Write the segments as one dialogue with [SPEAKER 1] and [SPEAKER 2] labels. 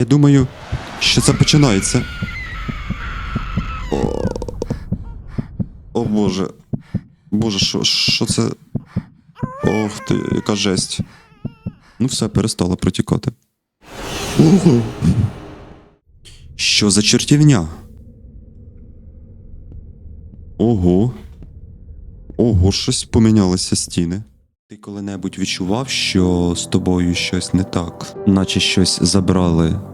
[SPEAKER 1] Я думаю, що це починається. О, О боже. Боже, що, що це? Ох ти, яка жесть. Ну все, перестало протікати. Ого. Що за чертівня? Ого. Ого, щось помінялися стіни. Ти коли-небудь відчував, що з тобою щось не так, наче щось забрали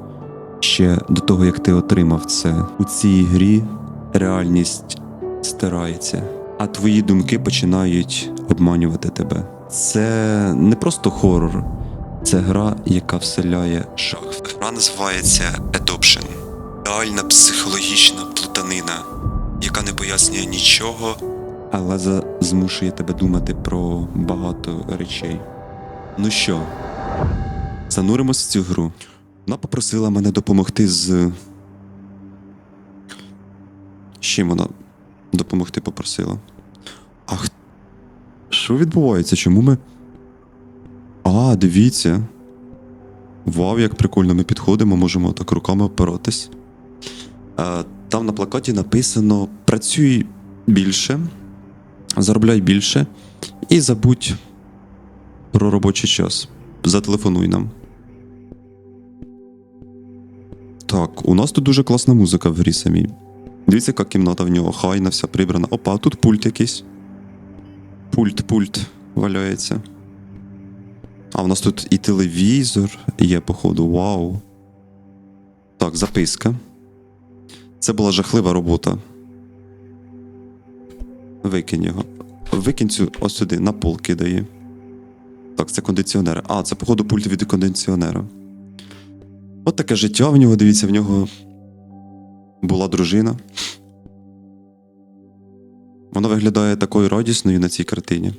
[SPEAKER 1] ще до того, як ти отримав це. У цій грі реальність стирається, а твої думки починають обманювати тебе. Це не просто хорор, це гра, яка вселяє жах. Гра називається Adoption. Реальна психологічна плутанина, яка не пояснює нічого, але за- змушує тебе думати про багато речей. Ну що, зануримось в цю гру. Вона попросила мене допомогти з. З чим вона допомогти попросила? Ах. Що відбувається? Чому ми. А, дивіться. Вау, як прикольно ми підходимо, можемо так руками опиратись. Е, Там на плакаті написано: працюй більше, заробляй більше і забудь про робочий час. Зателефонуй нам. Так, у нас тут дуже класна музика в грі самій. Дивіться, яка кімната в нього, хайна, вся прибрана. Опа, тут пульт якийсь. Пульт, пульт валяється. А в нас тут і телевізор є, походу, вау. Так, записка. Це була жахлива робота. Викинь його. Викинь цю ось сюди, на пол кидає. Так, це кондиціонер. А, це, походу, пульт від кондиціонера. От таке життя в нього, дивіться, в нього була дружина. Вона виглядає такою радісною на цій картині.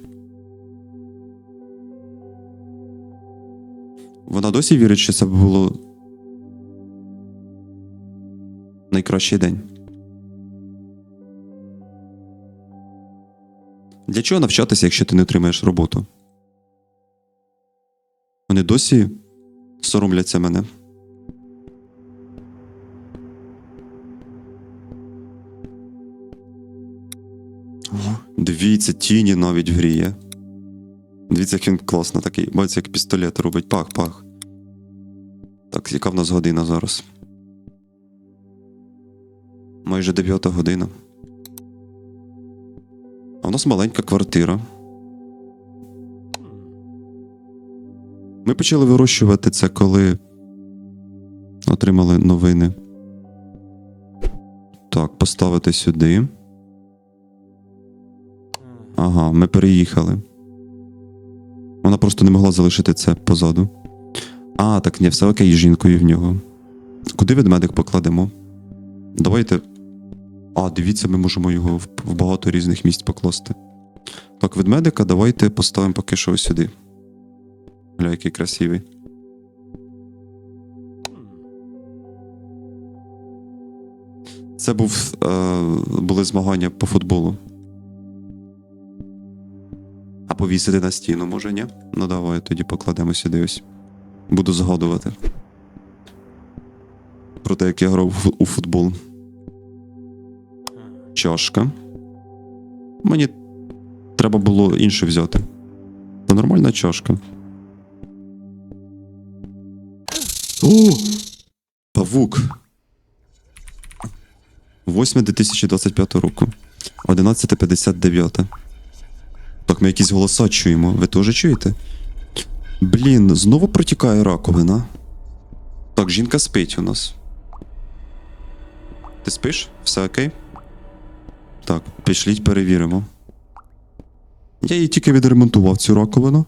[SPEAKER 1] Вона досі вірить, що це було найкращий день. Для чого навчатися, якщо ти не отримаєш роботу? Вони досі соромляться мене. Дивіться, тіні навіть в грі є. Дивіться, як він класно такий. Бачите, як пістолет робить. Пах-пах. Так, яка в нас година зараз? Майже 9 година. А в нас маленька квартира. Ми почали вирощувати це, коли отримали новини. Так, поставити сюди. Ага, ми переїхали. Вона просто не могла залишити це позаду. А, так ні, все окей з жінкою в нього. Куди ведмедик покладемо? Давайте. А, дивіться, ми можемо його в, багато різних місць покласти. Так, ведмедика давайте поставимо поки що ось сюди. Гля, який красивий. Це був, е, були змагання по футболу. Повісити на стіну, може, ні? Ну давай тоді покладемо сюди ось. Буду згадувати. Про те, як я грав у футбол. Чашка. Мені треба було інше взяти. Це нормальна чашка. О! Павук. 8 2025 року. 11.59. Так, ми якісь голоса чуємо. Ви теж чуєте? Блін, знову протікає раковина. Так, жінка спить у нас. Ти спиш? Все окей? Так, пішліть перевіримо. Я її тільки відремонтував цю раковину,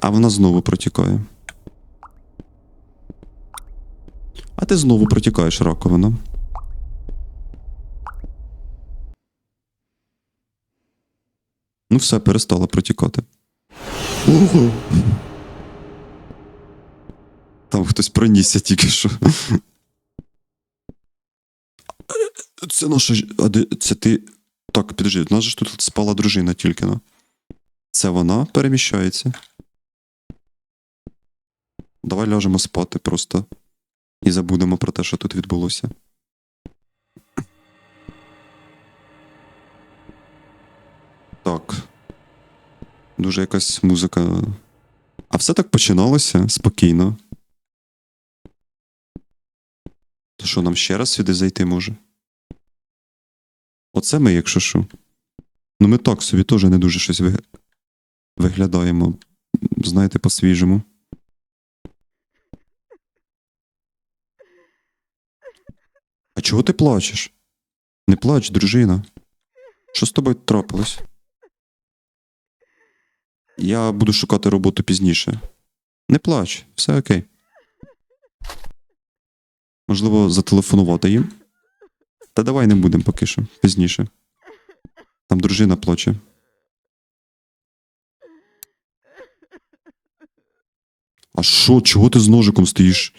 [SPEAKER 1] а вона знову протікає. А ти знову протікаєш раковину. Ну, все, перестало протікати. Ого. Там хтось пронісся тільки що. Це наша. А де це ти. Так, підожди, у нас же ж тут спала дружина тільки ну. Це вона переміщається. Давай ляжемо спати просто. І забудемо про те, що тут відбулося. Так. Дуже якась музика. А все так починалося спокійно. То що, нам ще раз сюди зайти може? Оце ми, якщо що. Ну, ми так собі теж не дуже щось ви... виглядаємо. Знаєте, по-свіжому. А чого ти плачеш? Не плач, дружина. Що з тобою трапилось? Я буду шукати роботу пізніше. Не плач, все окей. Можливо, зателефонувати їм? Та давай не будемо поки що, пізніше. Там дружина плаче. А що, чого ти з ножиком стоїш?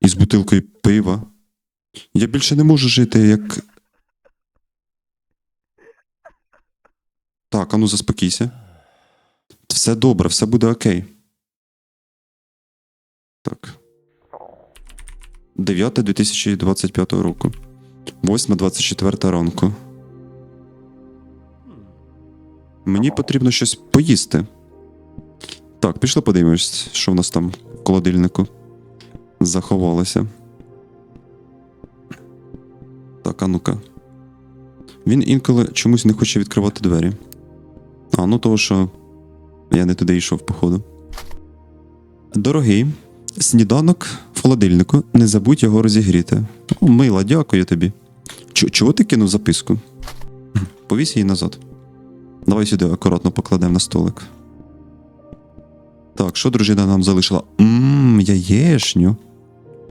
[SPEAKER 1] Із бутилкою пива? Я більше не можу жити, як. Так, ану заспокійся. Все добре, все буде окей. Так. 9 2025 року. 8.24 ранку. Мені потрібно щось поїсти. Так, пішли подивимось, що в нас там в холодильнику заховалося. Так, а ну-ка. Він інколи чомусь не хоче відкривати двері. А, ну того, що я не туди йшов, походу. Дорогий, сніданок в холодильнику. Не забудь його розігріти. О, мила, дякую тобі. Ч- чого ти кинув записку? Повісь її назад. Давай сюди акуратно покладемо на столик. Так, що дружина нам залишила? Ммм, яєшню.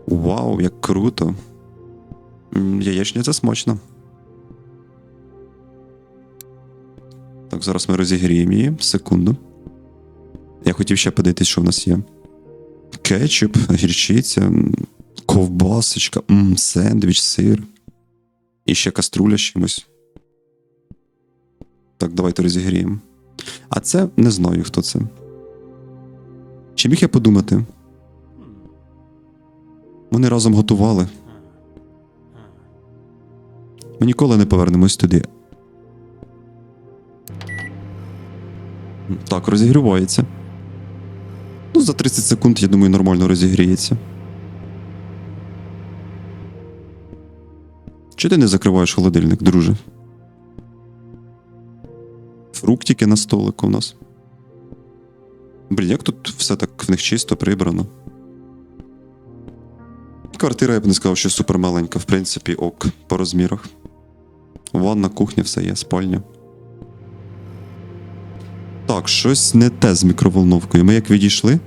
[SPEAKER 1] Вау, як круто. Яєчня це смачно. Так, зараз ми розігріємо її. Секунду. Я хотів ще подивитись, що в нас є. Кетчуп, гірчиця, ковбасочка, м, сендвіч, сир. І ще каструля з чимось. Так, давайте розігріємо. А це не знаю, хто це. Чи міг я подумати? Вони разом готували. Ми ніколи не повернемось туди. Так, розігрівається. Ну, за 30 секунд, я думаю, нормально розігріється. Чи ти не закриваєш холодильник, друже? Фруктики на столику у нас. Блін, як тут все так в них чисто прибрано. Квартира, я б не сказав, що супер маленька, в принципі, ок, по розмірах. Ванна, кухня, все є, спальня. Щось не те з мікроволновкою. Ми як відійшли.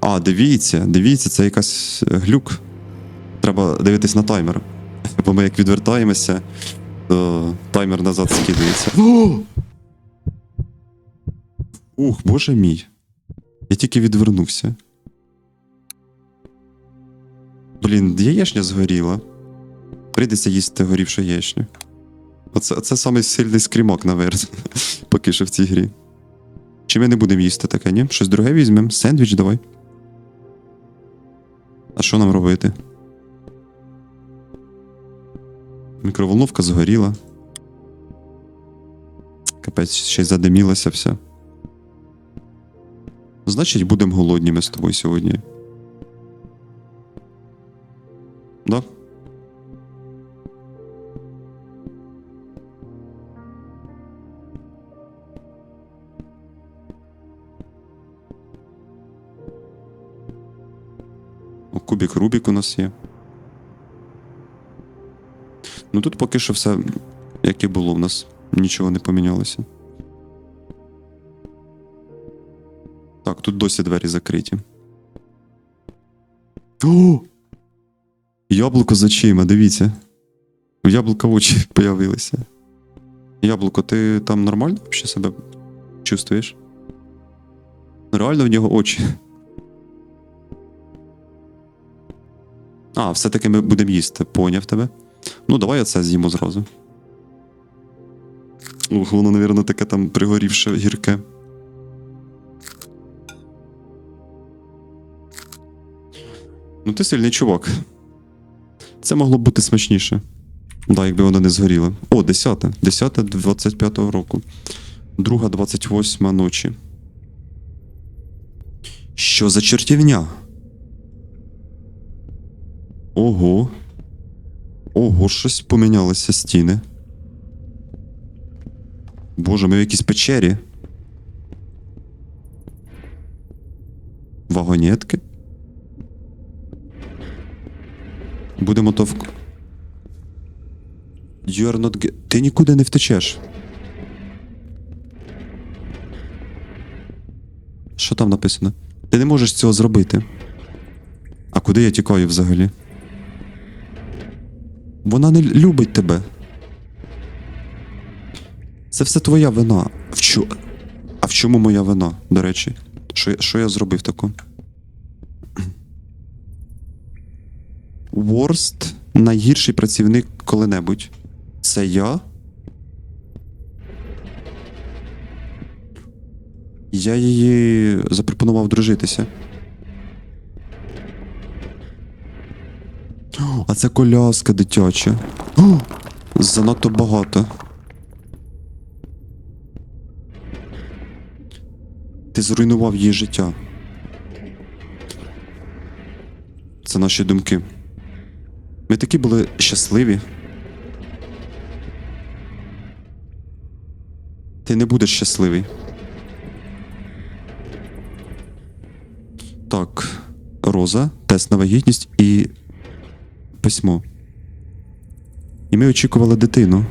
[SPEAKER 1] А, дивіться, дивіться, це якась глюк. Треба дивитись на таймер. Бо ми як відвертаємося, то таймер назад скидається. Ух, боже мій. Я тільки відвернувся. Блін, яєчня згоріла. Прийдеться їсти горівшу яєчню. Оце, оце самий сильний скрімок, наверное, поки що в цій грі. Чи ми не будемо їсти таке, ні? Щось друге візьмемо. Сендвіч давай. А що нам робити? Мікроволновка згоріла. Капець, ще й задимілося все. Значить, будемо голодні ми з тобою сьогодні. Кубік Рубік у нас є. Ну тут поки що все, як і було в нас. Нічого не помінялося. Так, тут досі двері закриті. О! Яблуко з очима, дивіться. У яблука очі появилися. Яблуко, ти там нормально взагалі себе чувствуєш? Реально в нього очі. А, все-таки ми будемо їсти, поняв тебе. Ну, давай оце з'їмо зразу. Ух, воно, напевно, таке там пригорівше гірке. Ну, ти сильний чувак. Це могло б бути смачніше. Да, якби воно не згоріло. О, 10. 10 25 року. Друга 28 ночі. Що за чертівня? Ого. Ого, щось помінялося стіни. Боже, ми в якійсь печері. Вагонетки. Будемо то в. You are not... Ти нікуди не втечеш. Що там написано? Ти не можеш цього зробити. А куди я тікаю взагалі? Вона не любить тебе. Це все твоя вина. В чо... А в чому моя вина, до речі? Що, що я зробив таку? Worst найгірший працівник коли-небудь. Це я? Я її запропонував дружитися. О, Це коляска дитяча. Занадто багато. Ти зруйнував її життя. Це наші думки. Ми такі були щасливі. Ти не будеш щасливий. Так, роза, тест на вагітність і письмо. І ми очікували дитину.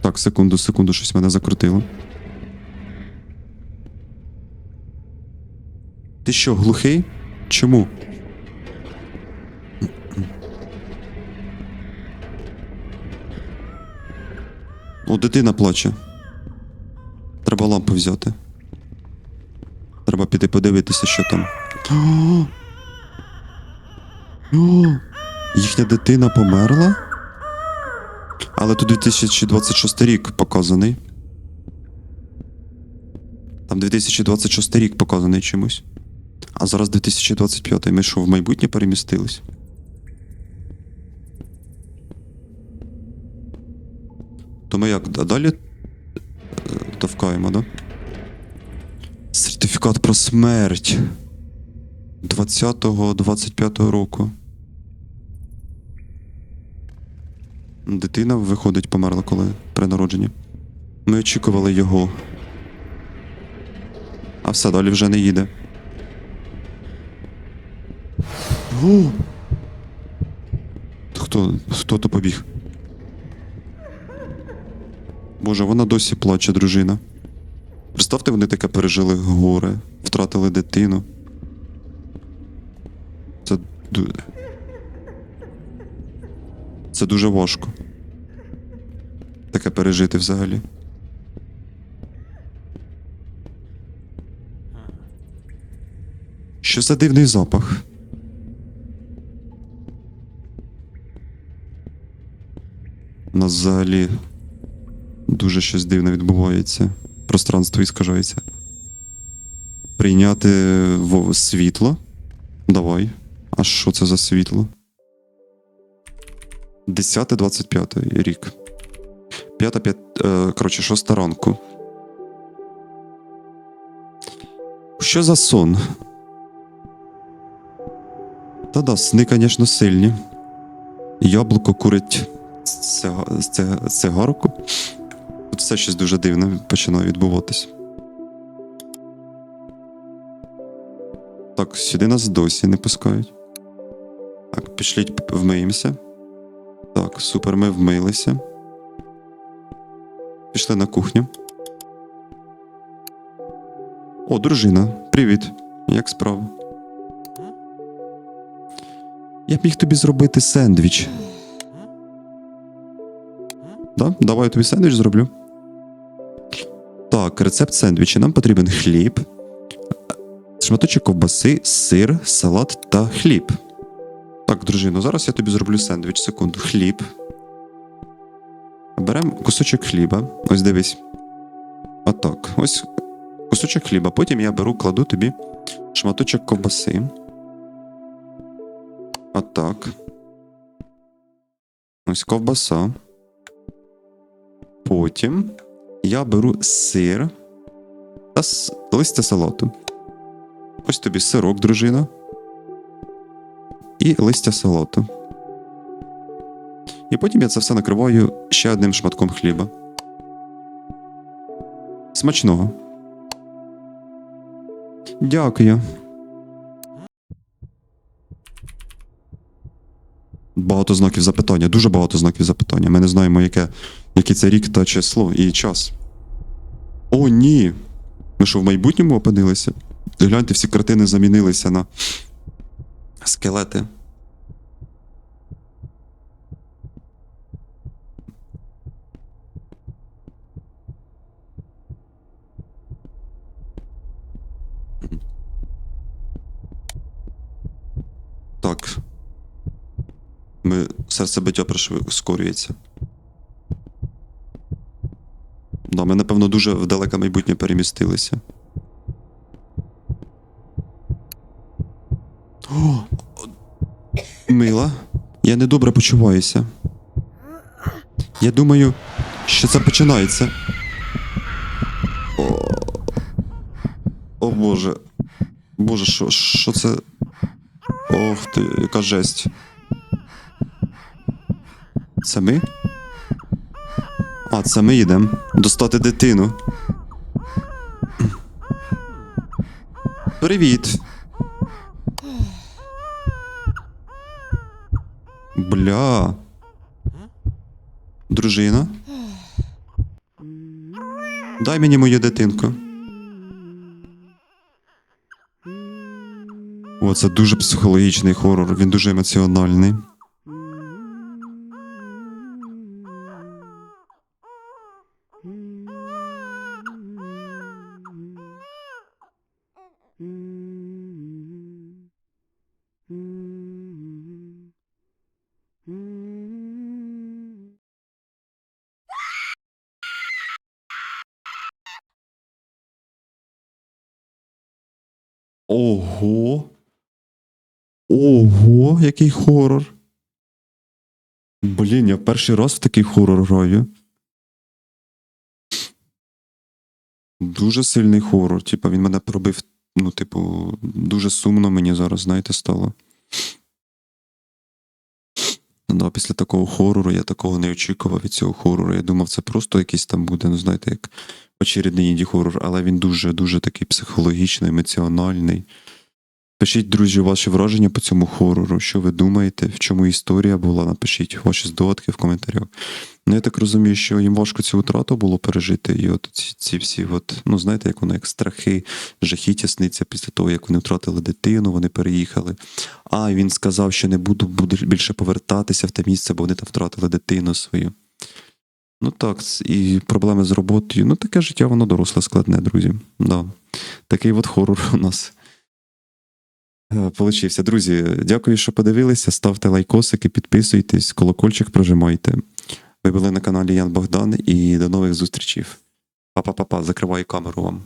[SPEAKER 1] Так, секунду, секунду, щось мене закрутило. Ти що, глухий? Чому? О, дитина плаче. Треба лампу взяти. Треба подивитися, що там. О! Їхня дитина померла? Але тут 2026 рік показаний. Там 2026 рік показаний чимось. А зараз 2025. Ми що, в майбутнє перемістились? То ми як далі е, товкаємо, да? Сертифікат про смерть 20-25 року. Дитина, виходить, померла коли при народженні. Ми очікували його. А все, далі вже не їде. О! Хто, хто то побіг? Боже, вона досі плаче, дружина. Представте, вони таке пережили горе, втратили дитину. Це. ду- Це дуже важко. Таке пережити взагалі. Що за дивний запах? У нас взагалі дуже щось дивне відбувається. Пространство іскажається. Прийняти в- світло. Давай. А що це за світло? 10-25 рік. 5 5 е, коротше, 6 ранку. Що за сон? Та да, сни, звісно, сильні. Яблуко курить цига- цига- цигарку. Все щось дуже дивне починає відбуватись. Так, сюди нас досі не пускають. Так, пішліть вмиємося. Так, супер, ми вмилися. Пішли на кухню. О, дружина, привіт. Як справа? Я б міг тобі зробити сендвіч. Да? Давай я тобі сендвіч зроблю. Так, рецепт сендвіча. Нам потрібен хліб, шматочок ковбаси, сир, салат та хліб. Так, дружино, зараз я тобі зроблю сендвіч. Секунду. Хліб. Беремо кусочок хліба. Ось дивись. Отак. Ось кусочок хліба. Потім я беру, кладу тобі шматочок ковбаси. Отак. Ось ковбаса. Потім я беру сир та листя салату. Ось тобі сирок, дружина. І листя салату. І потім я це все накриваю ще одним шматком хліба. Смачного. Дякую. Багато знаків запитання, дуже багато знаків запитання. Ми не знаємо, яке, який це рік та число і час. О, ні. Ми що в майбутньому опинилися? Гляньте, всі картини замінилися на скелети. Так. Ми серцебиття прискорюється. Да, ми, напевно, дуже в далеке майбутнє перемістилися. О, мила, я недобре почуваюся. Я думаю, що це починається. О, о Боже. Боже, що, що це? Ох ти, яка жесть. Це ми? А, це ми йдемо. Достати дитину. Привіт. Бля. Дружина. Дай мені мою дитинку. О, це дуже психологічний хорор, він дуже емоціональний. Ого. Ого, який хорор. Блін, я перший раз в такий хорор граю. Дуже сильний хорор. Типа він мене пробив. Ну, типу, дуже сумно мені зараз, знаєте, стало. Да, після такого хорору я такого не очікував від цього хорору. Я думав, це просто якийсь там буде, ну знаєте, як очередний інді хорор, але він дуже-дуже такий психологічний, емоціональний. Пишіть, друзі, ваші враження по цьому хорору. Що ви думаєте, в чому історія була? Напишіть ваші здогадки в коментарях. Ну, я так розумію, що їм важко цю втрату було пережити, і от ці, ці всі, от, ну знаєте, як воно, як страхи, жахіття сниться після того, як вони втратили дитину, вони переїхали. А він сказав, що не буду, більше повертатися в те місце, бо вони там втратили дитину свою. Ну так, і проблеми з роботою. Ну, таке життя, воно доросле, складне, друзі. Да. Такий от хорор у нас. Е, Получився. Друзі, дякую, що подивилися. Ставте лайкосики, підписуйтесь, колокольчик прожимайте. Ви були на каналі Ян Богдан і до нових зустрічей. Па-па-па-па, закриваю камеру вам.